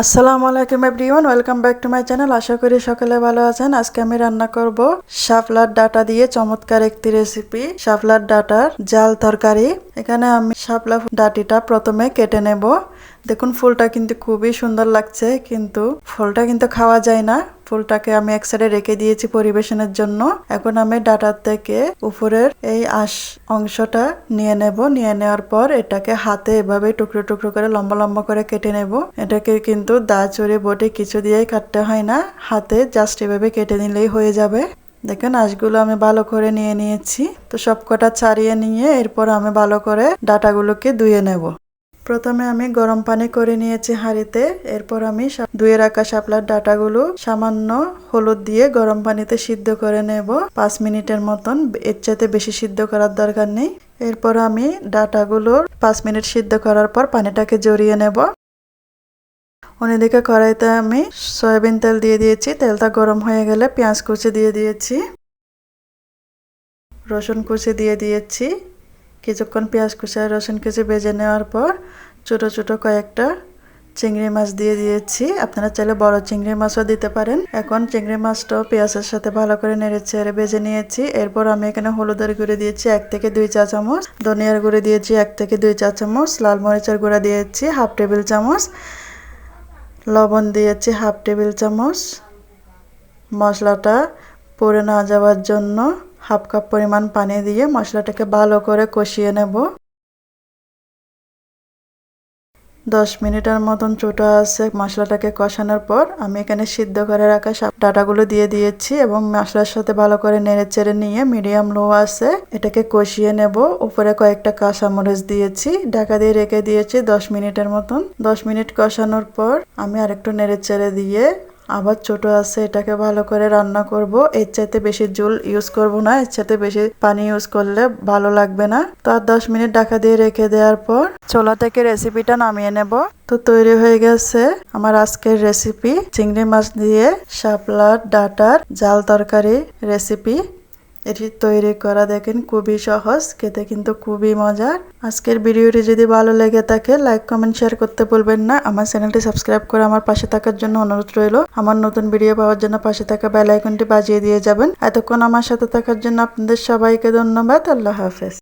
আসসালামু আলাইকুম everyone, welcome back to my channel. আশা করি সকালে ভালো আছেন। আজকে আমি রান্না করব শাপলার ডাটা দিয়ে চমৎকার একটি রেসিপি শাপলার ডাটার জাল তরকারি। এখানে আমি শাপলা ডাটিটা প্রথমে কেটে নেব। দেখুন, ফুলটা কিন্তু খুবই সুন্দর লাগছে, কিন্তু ফলটা কিন্তু খাওয়া যায় না। ফুলটাকে আমি এক সাইডে রেখে দিয়েছি পরিবেশনের জন্য। এখন আমি ডাটার থেকে উপরের এই আশ অংশটা নিয়ে নেব। নিয়ে নেওয়ার পর এটাকে হাতে এভাবে টুকরো টুকরো করে লম্বা লম্বা করে কেটে নেব। এটাকে কিন্তু দা চড়ে বটে কিছু দিয়েই কাটতে হয় না। হাতে জাস্ট এভাবে কেটে নিলেই হয়ে যাবে। দেখেন আঁশগুলো আমি ভালো করে নিয়ে নিয়েছি। তো সবকটা ছাড়িয়ে নিয়ে এরপর আমি ভালো করে ডাটাগুলোকে ধুয়ে নেব। প্রথমে আমি গরম পানি করে নিয়েছি হাঁড়িতে, এরপর আমি ধুয়ে রাখা শাপলার ডাটাগুলো সামান্য হলুদ দিয়ে গরম পানিতে সিদ্ধ করে নেব। পাঁচ মিনিটের মতন, এর চাইতে বেশি সিদ্ধ করার দরকার নেই। এরপর আমি ডাটাগুলোর পাঁচ মিনিট সিদ্ধ করার পর পানিটাকে জড়িয়ে নেব। অন্যদিকে কড়াইতে আমি সয়াবিন তেল দিয়ে দিয়েছি। তেলটা গরম হয়ে গেলে পেঁয়াজ কুচি দিয়ে দিয়েছি। রসুন কুচি দিয়ে দিয়েছি। কিছুক্ষণ পেঁয়াজ কুচি রসুন কুচি ভেজে নেওয়ার পর ছোটো ছোটো কয়েকটা চিংড়ি মাছ দিয়ে দিয়েছি। আপনারা চাইলে বড় চিংড়ি মাছও দিতে পারেন। এখন চিংড়ি মাছটাও পেঁয়াজের সাথে ভালো করে নেড়ে চেড়ে ভেজে নিয়েছি। এরপর আমি এখানে হলুদের গুঁড়ো দিয়েছি এক থেকে দুই চা চামচ, ধনিয়ার গুঁড়ো দিয়েছি এক থেকে দুই চা চামচ, লাল মরিচের গুঁড়া দিয়েছি হাফ টেবিল চামচ, লবণ দিয়েছি হাফ টেবিল চামচ। মশলাটা পুড়ে না যাওয়ার জন্য হাফ কাপ পরিমাণ পানি দিয়ে মশলাটাকে ভালো করে কষিয়ে নেব। দশ মিনিটের মতন চুটো আছে মশলাটাকে কষানোর পর আমি এখানে সিদ্ধ করে রাখা ডাটাগুলো দিয়ে দিয়েছি এবং মশলার সাথে ভালো করে নেড়ে চেড়ে নিয়ে মিডিয়াম লো আছে এটাকে কষিয়ে নেব। উপরে কয়েকটা কাঁচামরিচ দিয়েছি, ঢাকা দিয়ে রেখে দিয়েছি দশ মিনিটের মতন। দশ মিনিট কষানোর পর আমি আরেকটু নেড়ে চেড়ে দিয়ে আবার ছোট আছে, এটাকে ভালো করে রান্না করব। এর চাইতে বেশি জল ইউজ করব না, এর চাইতে বেশি পানি ইউজ করলে ভালো লাগবে না। তো আর দশ মিনিট ঢাকা দিয়ে রেখে দেওয়ার পর ছোলা থেকে রেসিপিটা নামিয়ে নেব। তো তৈরি হয়ে গেছে আমার আজকের রেসিপি চিংড়ি মাছ দিয়ে শাপলার ডাটার জাল তরকারি রেসিপি এটি তৈরি করা দেখেন খুবই সহজ, খেতে কিন্তু খুবই মজার। আজকের ভিডিওটি যদি ভালো লেগে থাকে, লাইক, কমেন্ট, শেয়ার করতে ভুলবেন না। আমার চ্যানেলটি সাবস্ক্রাইব করে আমার পাশে থাকার জন্য অনুরোধ রইল। আমার নতুন ভিডিও পাওয়ার জন্য পাশে থাকা বেল আইকনটি বাজিয়ে দিয়ে যাবেন। এতক্ষণ আমার সাথে থাকার জন্য আপনাদের সবাইকে ধন্যবাদ। আল্লাহ হাফেজ।